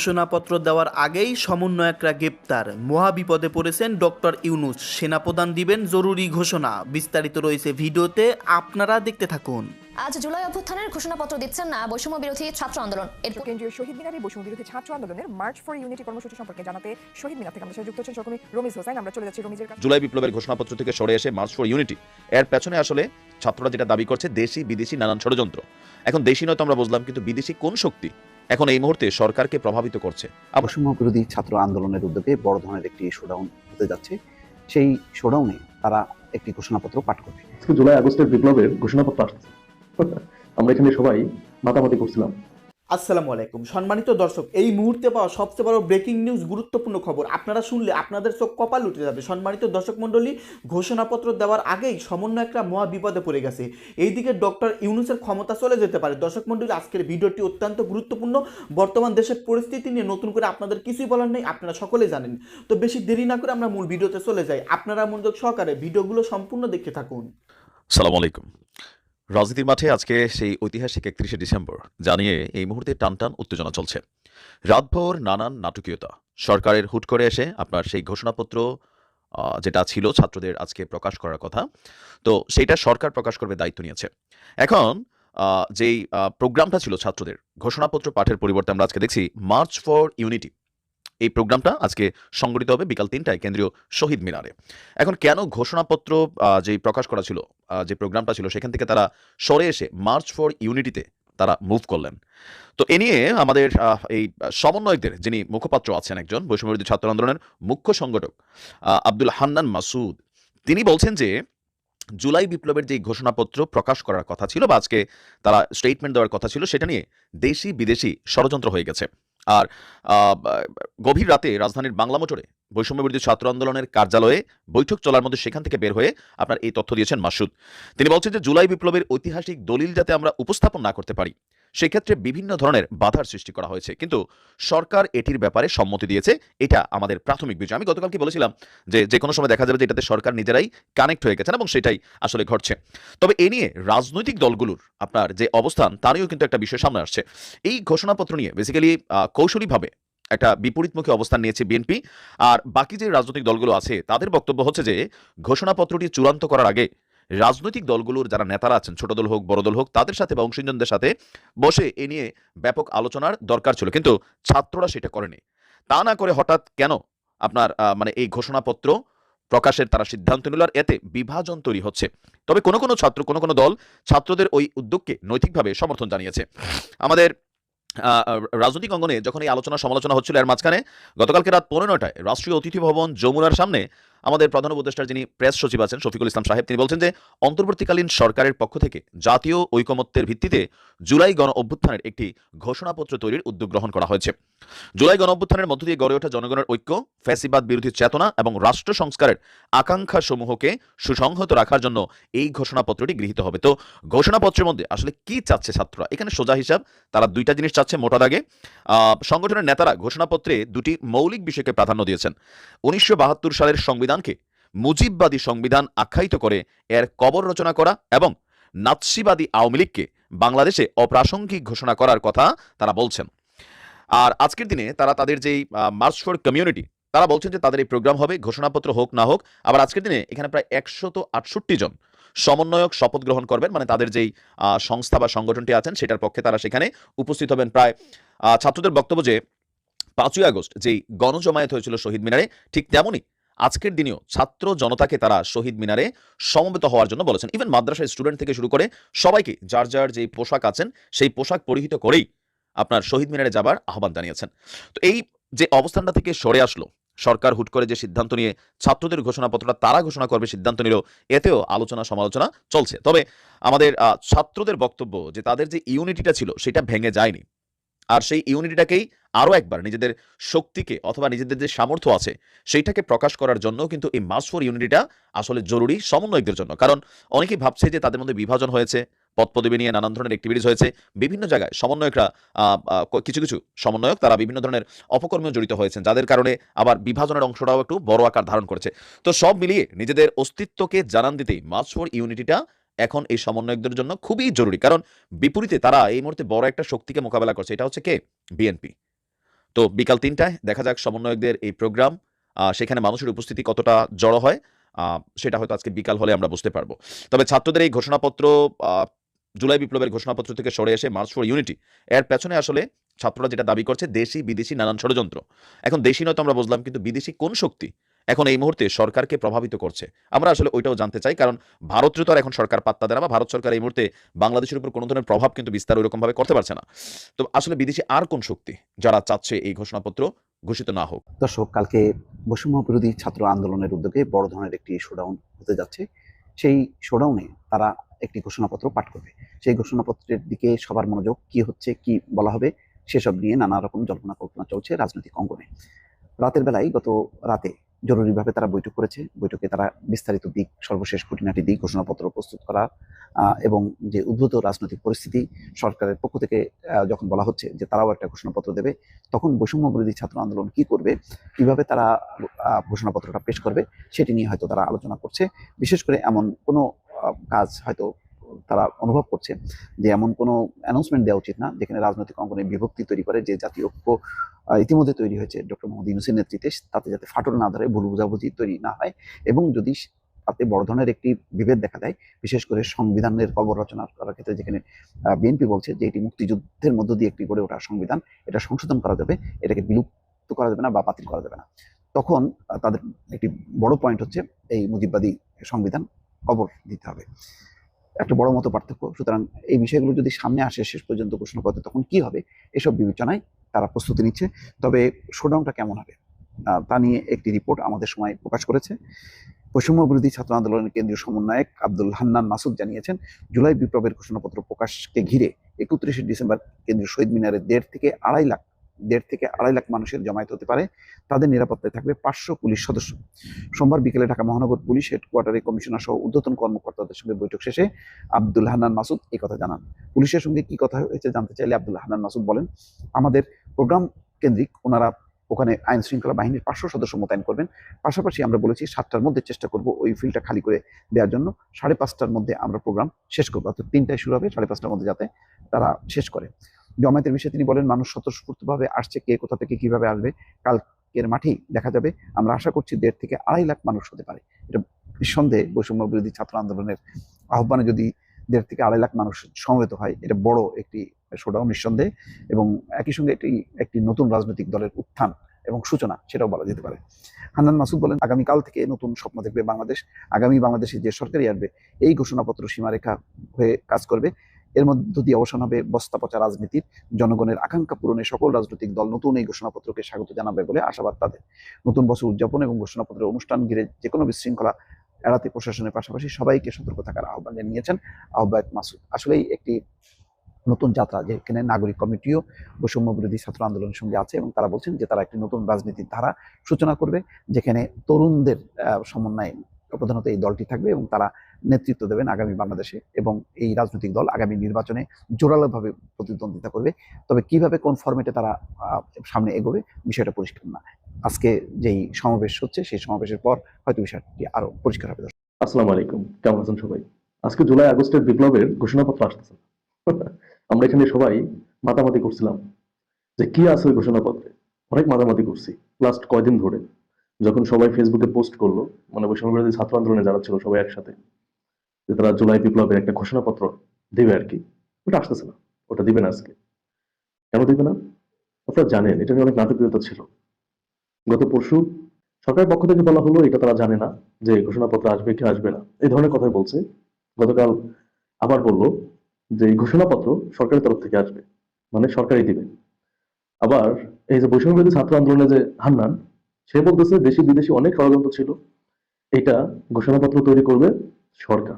ঘোষণাপত্র দেওয়ার আগেই সমন্বয়করা গ্রেপ্তার। মহাবিপদে পড়েছেন ডক্টর ইউনুস। সেনাপ্রধান দিবেন জরুরি ঘোষণা। বিস্তারিত রয়েছে ভিডিওতে আপনারা দেখতে থাকুন। আজ জুলাই অভ্যুত্থানের ঘোষণাপত্র দিচ্ছেন না বৈষম্য বিরোধী ছাত্র আন্দোলন। এর কেন্দ্রীয় শহীদ মিনারে বৈষম্য বিরোধী ছাত্র আন্দোলনের মার্চ ফর ইউনিটি কর্মসূচি সম্পর্কে জানাতে শহীদ মিনার থেকে আমাদের সাথে যুক্ত হচ্ছেন সহকর্মী রমিজ হোসেন। আমরা চলে যাচ্ছি রমিজের কাছে। জুলাই বিপ্লবের ঘোষণাপত্র থেকে সরে এসে মার্চ ফর ইউনিটি। এর পেছনে আসলে ছাত্ররা যেটা দাবি করছে দেশি বিদেশি নানান ষড়যন্ত্র। এখন দেশি নয় তো আমরা বুঝলাম কিন্তু বিদেশি কোন শক্তি? এখন এই মুহূর্তে সরকারকে প্রভাবিত করছে। আবার বিরোধী ছাত্র আন্দোলনের উদ্যোগে বড় ধরনের একটি শোডাউন হতে যাচ্ছে। সেই শোডাউনে তারা একটি ঘোষণাপত্র পাঠ করবে। জুলাই আগস্টের বিপ্লবের ঘোষণাপত্র আসছে। আমরা এখানে সবাই মাতামাতি করছিলাম। আসসালামু আলাইকুম। সম্মানিত দর্শক, এই মুহূর্তে পাওয়া সবচেয়ে বড় ব্রেকিং নিউজ গুরুত্বপূর্ণ খবর। আপনারা শুনলে আপনাদের চোখ কপাল উঠে যাবে। সম্মানিত দর্শক মণ্ডলী, ঘোষণাপত্র দেওয়ার আগেই সমন্বয়করা মহা বিপদে পড়ে গেছে। এইদিকে ডক্টর ইউনুসের ক্ষমতা চলে যেতে পারে। দর্শক মণ্ডলী, আজকের ভিডিওটি অত্যন্ত গুরুত্বপূর্ণ। বর্তমান দেশের পরিস্থিতি নিয়ে নতুন করে আপনাদের কিছুই বলার নেই, আপনারা সকলে জানেন। তো বেশি দেরি না করে আমরা মূল ভিডিওতে চলে যাই। আপনারা মনোযোগ সহকারে ভিডিওগুলো সম্পূর্ণ দেখতে থাকুন। সালাম আলাইকুম। রাজনীতির মাঠে আজকে সেই ঐতিহাসিক একত্রিশে ডিসেম্বর জানিয়ে এই মুহূর্তে টানটান উত্তেজনা চলছে। রাতভর নানান নাটকীয়তা। সরকারের হুট করে এসে আপনার সেই ঘোষণাপত্র যেটা ছিল ছাত্রদের আজকে প্রকাশ করার কথা, তো সেইটা সরকার প্রকাশ করবে দায়িত্ব নিয়েছে। এখন যেই প্রোগ্রামটা ছিল ছাত্রদের, ঘোষণাপত্র পাঠের পরিবর্তে আমরা আজকে দেখছি মার্চ ফর ইউনিটি এই প্রোগ্রামটা আজকে সংগঠিত হবে বিকাল তিনটায় কেন্দ্রীয় শহীদ মিনারে। এখন কেন ঘোষণাপত্র যেই প্রকাশ করা ছিল যে প্রোগ্রামটা ছিল, সেখান থেকে তারা সরে এসে মার্চ ফর ইউনিটিতে তারা মুভ করলেন। তো এ নিয়ে আমাদের এই সমন্বয়কদের, যিনি মুখপাত্র আছেন একজন, বৈষম্যবিরোধী ছাত্র আন্দোলনের মুখ্য সংগঠক আব্দুল হান্নান মাসুদ, তিনি বলছেন যে, জুলাই বিপ্লবের যে ঘোষণাপত্র প্রকাশ করার কথা ছিল বা আজকে তারা স্টেটমেন্ট দেওয়ার কথা ছিল, সেটা নিয়ে দেশি বিদেশি ষড়যন্ত্র হয়ে গেছে। আর গভীর রাতে রাজধানীর বাংলা মোটরে বৈষম্য বিরোধী ছাত্র আন্দোলনের কার্যালয়ে বৈঠক চলার মধ্যে সেখান থেকে বের হয়ে আপনার এই তথ্য দিয়েছেন মাসুদ। তিনি বলছেন যে, জুলাই বিপ্লবের ঐতিহাসিক দলিল যাতে আমরা উপস্থাপন না করতে পারি সেক্ষেত্রে বিভিন্ন ধরনের বাধার সৃষ্টি করা হয়েছে। কিন্তু সরকার এটির ব্যাপারে সম্মতি দিয়েছে, এটা আমাদের প্রাথমিক বিষয়। আমি গতকালকে বলেছিলাম যে যে কোনো সময় দেখা যাবে যে এটাতে সরকার নিজেরাই কানেক্ট হয়ে গেছেন এবং সেটাই আসলে ঘটছে। তবে এ নিয়ে রাজনৈতিক দলগুলোর আপনার যে অবস্থান তারও কিন্তু একটা বিষয় সামনে আসছে। এই ঘোষণাপত্র নিয়ে বেসিক্যালি কৌশলীভাবে একটা বিপরীতমুখী অবস্থান নিয়েছে বিএনপি। আর বাকি যে রাজনৈতিক দলগুলো আছে, তাদের বক্তব্য হচ্ছে যে, ঘোষণাপত্রটি চূড়ান্ত করার আগে রাজনৈতিক দলগুলোর যারা নেতারা আছেন, ছোট দল হোক, বড় দল হোক, তাদের সাথে বা অংশীজনদের সাথে বসে এ নিয়ে ব্যাপক আলোচনার দরকার ছিল। কিন্তু ছাত্ররা সেটা করেনি। তা না করে হঠাৎ কেন আপনার মানে এই ঘোষণাপত্র প্রকাশের তারা সিদ্ধান্ত নিল আর এতে বিভাজন তৈরি হচ্ছে। তবে কোনো কোনো ছাত্র, কোনো কোনো দল ছাত্রদের ওই উদ্যোগকে নৈতিকভাবে সমর্থন জানিয়েছে। আমাদের রাজনৈতিক অঙ্গনে যখন এই আলোচনা সমালোচনা হচ্ছিল, এর মাঝখানে গতকালকে রাত পনেরোটায় রাষ্ট্রীয় অতিথি ভবন যমুনার সামনে আমাদের প্রধান উপদেষ্টার যিনি প্রেস সচিব আছেন, শফিকুল ইসলাম সাহেব, তিনি বলছেন যে, অন্তর্বর্তীকালীন সরকারের পক্ষ থেকে জাতীয় ঐকমত্যের ভিত্তিতে জুলাই গণ অভ্যুত্থানের একটি ঘোষণাপত্র তৈরির উদ্যোগ গ্রহণ করা হয়েছে। জুলাই গণ অভ্যুত্থানের মধ্য দিয়ে গড়ে ওঠা জনগণের ঐক্য, ফ্যাসিবাদ বিরোধী চেতনা এবং রাষ্ট্র সংস্কারের আকাঙ্ক্ষা সমূহকে সুসংহত রাখার জন্য এই ঘোষণাপত্রটি গৃহীত হবে। তো ঘোষণাপত্রের মধ্যে আসলে কি চাচ্ছে ছাত্ররা? এখানে সোজা হিসাব, তারা দুইটা জিনিস চাচ্ছে মোটা দাগে। সংগঠনের নেতারা ঘোষণাপত্রে দুটি মৌলিক বিষয়কে প্রাধান্য দিয়েছেন। উনিশশো বাহাত্তর সালের সংবিধানকে মুজিববাদী সংবিধান আখ্যায়িত করে এর কবর রচনা করা এবং নাৎসিবাদী আওয়ামী লীগকে বাংলাদেশে অপ্রাসঙ্গিক ঘোষণা করার কথা তারা বলছেন। আর আজকের দিনে তারা তাদের যেই মার্চ ফর কমিউনিটি তারা বলছেন যে তাদের এই প্রোগ্রাম হবে, ঘোষণাপত্র হোক না হোক, আবার আজকের দিনে এখানে প্রায় একশত আটষট্টি জন সমন্বয়ক শপথ গ্রহণ করবেন মানে তাদের যেই সংস্থা বা সংগঠনটি আছেন সেটার পক্ষে তারা সেখানে উপস্থিত হবেন প্রায় ছাত্রদের বক্তব্য যে পাঁচই আগস্ট যেই গণজমায়েত হয়েছিল শহীদ মিনারে, ঠিক তেমনই আজকের দিনেও ছাত্র জনতাকে তারা শহীদ মিনারে সমবেত হওয়ার জন্য বলেছেন। ইভেন মাদ্রাসার স্টুডেন্ট থেকে শুরু করে সবাইকে যার যার যেই পোশাক আছেন, সেই পোশাক পরিহিত করেই আপনার শহীদ মিনারে যাবার আহ্বান জানিয়েছেন। তো এই যে অবস্থানটা থেকে সরে আসলো, সরকার হুট করে যে সিদ্ধান্ত নিয়ে ছাত্রদের ঘোষণাপত্রটা তারা ঘোষণা করবে, সিদ্ধান্ত নিল, এতেও আলোচনা সমালোচনা চলছে। তবে আমাদের ছাত্রদের বক্তব্য যে তাদের যে ইউনিটিটা ছিল, সেটা ভেঙে যায়নি। আর সেই ইউনিটিটাকেই আরও একবার নিজেদের শক্তিকে অথবা নিজেদের যে সামর্থ্য আছে, সেইটাকে প্রকাশ করার জন্য কিন্তু এই মাস ফর ইউনিটিটা আসলে জরুরি সমন্বয়কদের জন্য। কারণ অনেকেই ভাবছে যে তাদের মধ্যে বিভাজন হয়েছে পদ পদবি নিয়ে নানান ধরনের অ্যাক্টিভিটিস হয়েছে, বিভিন্ন জায়গায় সমন্বয়করা কিছু কিছু সমন্বয়ক তারা বিভিন্ন ধরনের অপকর্মেও জড়িত হয়েছেন, যাদের কারণে আবার বিভাজনের অংশটাও একটু বড় আকার ধারণ করেছে। তো সব মিলিয়ে নিজেদের অস্তিত্বকে জানান দিতেই মার্চ ফর ইউনিটিটা এখন এই সমন্বয়কদের জন্য খুবই জরুরি। কারণ বিপরীতে তারা এই মুহূর্তে বড় একটা শক্তিকে মোকাবেলা করছে, এটা হচ্ছে কে? বিএনপি। তো বিকাল তিনটায় দেখা যাক সমন্বয়কদের এই প্রোগ্রাম সেখানে মানুষের উপস্থিতি কতটা জড়ো হয় সেটা হয়তো আজকে বিকাল হলে আমরা বুঝতে পারব। তবে ছাত্রদের এই ঘোষণাপত্র জুলাই বিপ্লবের ঘোষণাপত্র থেকে সরে এসে মার্চ ফর ইউনিটি এর পেছনে আসলে ছাত্ররা যেটা দাবি করছে দেশি বিদেশি নানান ষড়যন্ত্র। এখন দেশি নয়তো আমরা বুঝলাম, কিন্তু বিদেশি কোন শক্তি এখন এই মুহূর্তে সরকারকে প্রভাবিত করছে। আমরা আসলে ওইটাও জানতে চাই, কারণ ভারতের তো আর এখন সরকার পাত্তা দেয় না বা ভারত সরকার এই মুহূর্তে বাংলাদেশের উপর কোনো ধরনের প্রভাব কিন্তু বিস্তার ওইরকমভাবে করতে পারছে না। তো আসলে বিদেশি আর কোন শক্তি যারা চাচ্ছে এই ঘোষণাপত্র ঘোষিত না হোক? দর্শক, কালকে বৈষম্য বিরোধী ছাত্র আন্দোলনের উদ্যোগে বড় ধরনের একটি শোডাউন হতে যাচ্ছে। সেই শোডাউনে তারা একটি ঘোষণাপত্র পাঠ করবে। সেই ঘোষণাপত্রের দিকে সবার মনোযোগ কি হচ্ছে, কি বলা হবে, সেসব নিয়ে নানা রকম জল্পনা কল্পনা চলছে রাজনৈতিক অঙ্গনে। রাতের বেলায় গত রাতে জরুরিভাবে তারা বৈঠক করেছে। বৈঠকে তারা বিস্তারিত দিক, সর্বশেষ খুঁটিনাটি দিক, ঘোষণাপত্র প্রস্তুত করা এবং যে উদ্ভূত রাজনৈতিক পরিস্থিতি সরকারের পক্ষ থেকে যখন বলা হচ্ছে যে তারাও একটা ঘোষণাপত্র দেবে, তখন বৈষম্য বিরোধী ছাত্র আন্দোলন কি করবে, কীভাবে তারা ঘোষণাপত্রটা পেশ করবে, সেটি নিয়ে হয়তো তারা আলোচনা করছে। বিশেষ করে এমন কোনো কাজ হয়তো তারা অনুভব করছে যে এমন কোনো অ্যানাউন্সমেন্ট দেওয়া উচিত না, যেখানে রাজনৈতিক অঙ্গনে বিভক্তি তৈরি করে যে জাতীয় ঐক্য ইতিমধ্যে তৈরি হয়েছে ডক্টর মোহাম্মদ ইউনুসের নেতৃত্বে, তাতে যাতে ফাটল না ধরে, ভুল বুঝাবুঝি তৈরি না হয় এবং যদি তাতে বড় ধরনের একটি বিভেদ দেখা দেয়, বিশেষ করে সংবিধানের কবর রচনা করার ক্ষেত্রে যেখানে বিএনপি বলছে যে এটি মুক্তিযুদ্ধের মধ্য দিয়ে একটি গড়ে ওঠা সংবিধান, এটা সংশোধন করা যাবে, এটাকে বিলুপ্ত করা যাবে না বা বাতিল করা যাবে না। তখন তাদের একটি বড় পয়েন্ট হচ্ছে এই মুজিববাদী সংবিধান কবর দিতে হবে। একটা বড় মতো পার্থক্য। সুতরাং এই বিষয়গুলো যদি সামনে আসে শেষ পর্যন্ত ঘোষণাপত্র তখন কি হবে? এসব বিবেচনায় তারা প্রস্তুতি নিচ্ছে। তবে শোডাউনটা কেমন হবে? তা নিয়ে একটি রিপোর্ট আমাদের সময় প্রকাশ করেছে। বৈষম্য বিরোধী ছাত্র আন্দোলনের কেন্দ্রীয় সমন্বয়ক আব্দুল হান্নান মাসুদ জানিয়েছেন, জুলাই বিপ্লবের ঘোষণাপত্র প্রকাশকে ঘিরে একত্রিশে ডিসেম্বর কেন্দ্রীয় শহীদ মিনারে দেড় থেকে আড়াই লাখ দেড় থেকে আড়াই লাখ মানুষের জমায়েত হতে পারে। তাদের নিরাপত্তায় থাকবে পাঁচশো পুলিশ সদস্য। সোমবার বিকেলে ঢাকা মহানগর পুলিশ হেডকোয়ার্টারে কমিশনার সহ ঊর্ধ্বতন কর্মকর্তাদের সঙ্গে বৈঠক শেষে আব্দুল হান্নান মাসুদ এই কথা জানান। পুলিশের সঙ্গে কি কথা হয়েছে জানতে চাইলে আব্দুল হান্নান মাসুদ বলেন, আমাদের প্রোগ্রাম কেন্দ্রিক ওনারা ওখানে আইন শৃঙ্খলা বাহিনীর পাঁচশো সদস্য মোতায়েন করবেন। পাশাপাশি আমরা বলেছি সাতটার মধ্যে চেষ্টা করব ওই ফিল্ডটা খালি করে দেওয়ার জন্য। সাড়ে পাঁচটার মধ্যে আমরা প্রোগ্রাম শেষ করব। অর্থাৎ তিনটায় শুরু হবে সাড়ে পাঁচটার মধ্যে যাতে তারা শেষ করে। জমায়েতের বিষয়ে তিনি বলেন, মানুষ স্বতঃস্ফূর্তভাবে আসছে কে, কোথা থেকে, কীভাবে আসবে, কালকের মাঠেই দেখা যাবে। আমরা আশা করছি দেড় থেকে আড়াই লাখ মানুষ হতে পারে। এটা নিঃসন্দেহে বৈষম্য বিরোধী ছাত্র আন্দোলনের আহ্বানে যদি দেড় থেকে আড়াই লাখ মানুষ সমবেত হয়, এটা বড় একটি শোডাউন নিঃসন্দেহে এবং একই সঙ্গে এটি একটি নতুন রাজনৈতিক দলের উত্থান এবং সূচনা, সেটাও বলা যেতে পারে। হান্নান মাসুদ বলেন, আগামীকাল থেকে নতুন স্বপ্ন দেখবে বাংলাদেশ। আগামী বাংলাদেশে যে সরকারি আসবে, এই ঘোষণাপত্র সীমারেখা হয়ে কাজ করবে। এর মধ্য দিয়ে অবসান হবে বস্তা পচা রাজনীতির। জনগণের আকাঙ্ক্ষা পূরণে সকল রাজনৈতিক দল নতুন এই ঘোষণাপত্রকে স্বাগত জানাবে বলে আশাবাদ তাদের। নতুন বছর উদযাপন এবং ঘোষণাপত্রের অনুষ্ঠান ঘিরে যে কোনো বিশৃঙ্খলা এড়াতে প্রশাসনের পাশাপাশি সবাইকে সতর্ক থাকার আহ্বান জানিয়েছেন আহ্বায়ক মাসুদ। আসলেই একটি নতুন যাত্রা যেখানে নাগরিক কমিটিও বৈষম্য বিরোধী ছাত্র আন্দোলনের সঙ্গে আছে এবং তারা বলছেন যে তারা একটি নতুন রাজনীতির ধারা সূচনা করবে, যেখানে তরুণদের সমন্বয়ে প্রধানত এই দলটি থাকবে এবং তারা নেতৃত্ব দেবেন আগামী বাংলাদেশে এবং এই রাজনৈতিক দল আগামী নির্বাচনে জোরালোভাবে প্রতিদ্বন্দ্বিতা করবে। তবে কীভাবে, কোন ফরম্যাটে তারা সামনে এগোবে বিষয়টা পরিষ্কার না। আজকে যেই সমাবেশ হচ্ছে, সেই সমাবেশের পর হয়তো বিষয়টি আরও পরিষ্কার হবে। আসসালামু আলাইকুম। কেমন আছেন সবাই? আজকে জুলাই আগস্টের বিপ্লবের ঘোষণাপত্র আসতেছে। আমরা এখানে সবাই মাতামাতি করছিলাম যে কি আছে ওই ঘোষণাপত্রে? অনেক মাতামাতি করছি লাস্ট কয়দিন ধরে। যখন সবাই ফেসবুকে পোস্ট করল মানে বৈষম্য বিরোধী ছাত্র আন্দোলনে যারা ছিল সবাই একসাথে, যে তারা জুলাই বিপ্লবের একটা ঘোষণাপত্র দিবে আর কি, ওটা আসতেছে না, ওটা দিবে না আজকে। কেন দিবে না? আপনারা জানেন, এটা নিয়ে অনেক নাটকীয়তা ছিল। গত পরশু সরকারের পক্ষ থেকে বলা হলো, এটা তারা জানে না যে ঘোষণাপত্র আসবে কি আসবে না। এই ধরনের কথাই বলছে। গতকাল আবার বলল যে এই ঘোষণাপত্র সরকারের তরফ থেকে আসবে মানে সরকারই দিবে। আবার এই যে বৈষম্য বিরোধী ছাত্র আন্দোলনে যে হান্নান সে বলতেছে, দেশি বিদেশি অনেক ষড়যন্ত্র ছিল। এটা ঘোষণাপত্র তৈরি করবে সরকার।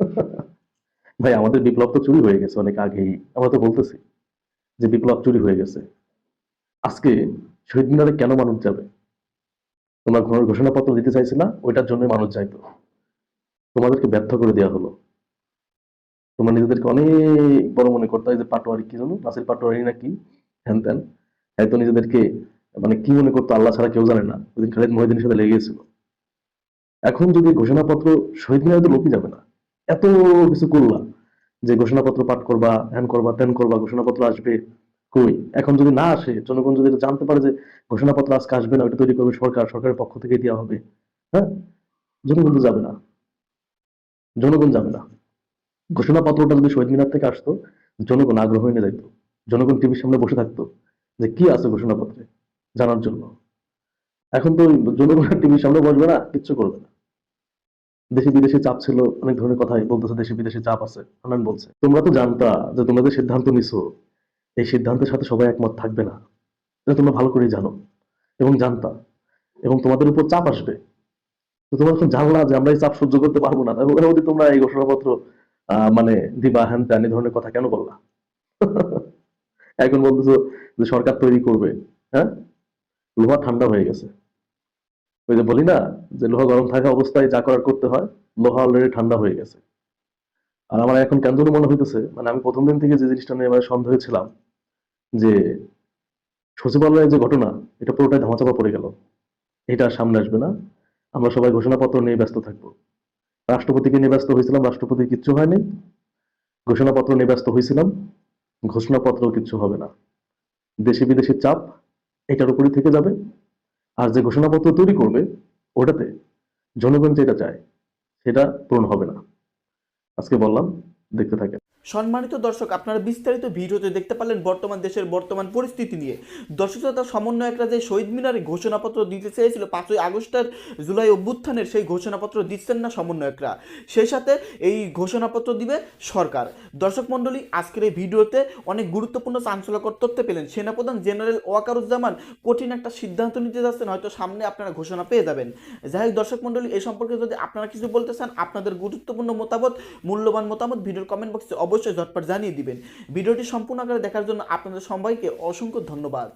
ভাই, আমাদের বিপ্লব তো চুরি হয়ে গেছে অনেক আগেই। আমরা তো বলতেছি যে বিপ্লব চুরি হয়ে গেছে। আজকে শহীদ মিনারে কেন মানুষ যাবে? তোমরা ঘোষণা- ঘোষণাপত্র দিতে চাইছে না? ওইটার জন্য মানুষ যাইতো। তোমাদেরকে ব্যর্থ করে দেওয়া হলো। তোমরা নিজেদেরকে অনেক বড় মনে করতে যে পাটোয়ারি কি জানো? নাসির পাটোয়ারি না কি হ্যান ত্যান। হয়তো নিজেদেরকে মানে কি মনে করতো আল্লাহ ছাড়া কেউ জানে না। ওইদিন খালিদ মহিদিনের সাথে লেগে গেছিল। এখন যদি ঘোষণাপত্র শহীদ মিনারে তো লোকই যাবে না, এত কিছু করলা যে ঘোষণাপত্র পাঠ করবা হ্যান করবা ত্যান করবা, ঘোষণাপত্র আসবে কই? এখন যদি না আসে, জনগণ যদি এটা জানতে পারে যে ঘোষণাপত্র আজকে আসবে না, ওটা তৈরি করবে সরকার, সরকারের পক্ষ থেকে দেওয়া হবে হ্যাঁ? জনগণ তো যাবে না। জনগণ যাবে না। ঘোষণাপত্রটা যদি শহীদ মিনার থেকে আসতো, জনগণ আগ্রহ এনে যাইতো জনগণ টিভির সামনে বসে থাকতো যে কি আছে ঘোষণাপত্রে? জানার জন্য। এখন তো জনগণ টিভির সামনে বসবে না, কিচ্ছু করবে না। দেশে বিদেশে চাপ ছিল, অনেক ধরনের কথাই বলতেছে, দেশে বিদেশে চাপ আছে হান্নান বলছে। তোমরা তো জানতা যে তোমরা যে সিদ্ধান্ত নিছো, এই সিদ্ধান্তের সাথে সবাই একমত থাকবে না। এটা তোমরা ভালো করেই জানো এবং জানতা এবং তোমাদের উপর চাপ আসবে। তো তোমরা এখন জানলা যে আমরা এই চাপ সহ্য করতে পারব না ওদের তোমরা এই ঘোষণাপত্র মানে দিবা, হ্যান ত্যান, এই ধরনের কথা কেন বললা? এখন বলতেছো যে সরকার তৈরি করবে হ্যাঁ? লোহা ঠান্ডা হয়ে গেছে। ওই যে বলি না, যে লোহা গরম থাকা অবস্থায় যা করার করতে হয়, লোহা অলরেডি ঠান্ডা হয়ে গেছে। আর আমার এখন কেন মনে হইতেছে মানে আমি প্রথম দিন থেকে যে জিনিসটা নিয়ে সন্দেহ ছিলাম, যে সচিবালয়ের যে ঘটনা, এটা পুরোটাই ধামাচাপা পড়ে গেল। এটা সামনে আসবে না। আমরা সবাই ঘোষণাপত্র নিয়ে ব্যস্ত থাকব। রাষ্ট্রপতিকে নিয়ে ব্যস্ত হয়েছিলাম, রাষ্ট্রপতি কিচ্ছু হয়নি। ঘোষণাপত্র নিয়ে ব্যস্ত হয়েছিলাম, ঘোষণাপত্র কিচ্ছু হবে না। দেশে বিদেশে চাপ এটার উপরে থেকে যাবে। আর যে ঘোষণাপত্র তৈরি করবে, ওটাতে জনগণ যেটা চায়, সেটা পূরণ হবে না। আজকে বললাম, দেখতে থাকেন। সম্মানিত দর্শক, আপনারা বিস্তারিত ভিডিওতে দেখতে পারলেন বর্তমান দেশের বর্তমান পরিস্থিতি নিয়ে। দর্শক শ্রোতা সমন্বয়করা যে শহীদ মিনারে ঘোষণাপত্র দিতে চেয়েছিল, পাঁচই আগস্টের জুলাই অভ্যুত্থানের সেই ঘোষণাপত্র দিচ্ছেন না সমন্বয়করা। সেই সাথে এই ঘোষণাপত্র দিবে সরকার। দর্শক মণ্ডলী, আজকের এই ভিডিওতে অনেক গুরুত্বপূর্ণ চাঞ্চল্যকর তথ্য পেলেন। সেনাপ্রধান জেনারেল ওয়াকারুজ্জামান কঠিন একটা সিদ্ধান্ত নিতে যাচ্ছেন, হয়তো সামনে আপনারা ঘোষণা পেয়ে যাবেন। যাই হোক, দর্শক মণ্ডলী এই সম্পর্কে যদি আপনারা কিছু বলতে চান, আপনাদের গুরুত্বপূর্ণ মতামত, মূল্যবান মতামত, ভিডিওর কমেন্ট বক্সে অবশ্যই ঝটপট জানিয়ে দিবেন। ভিডিওটি সম্পূর্ণ আকারে দেখার জন্য আপনাদের সবাইকে অসংখ্য ধন্যবাদ।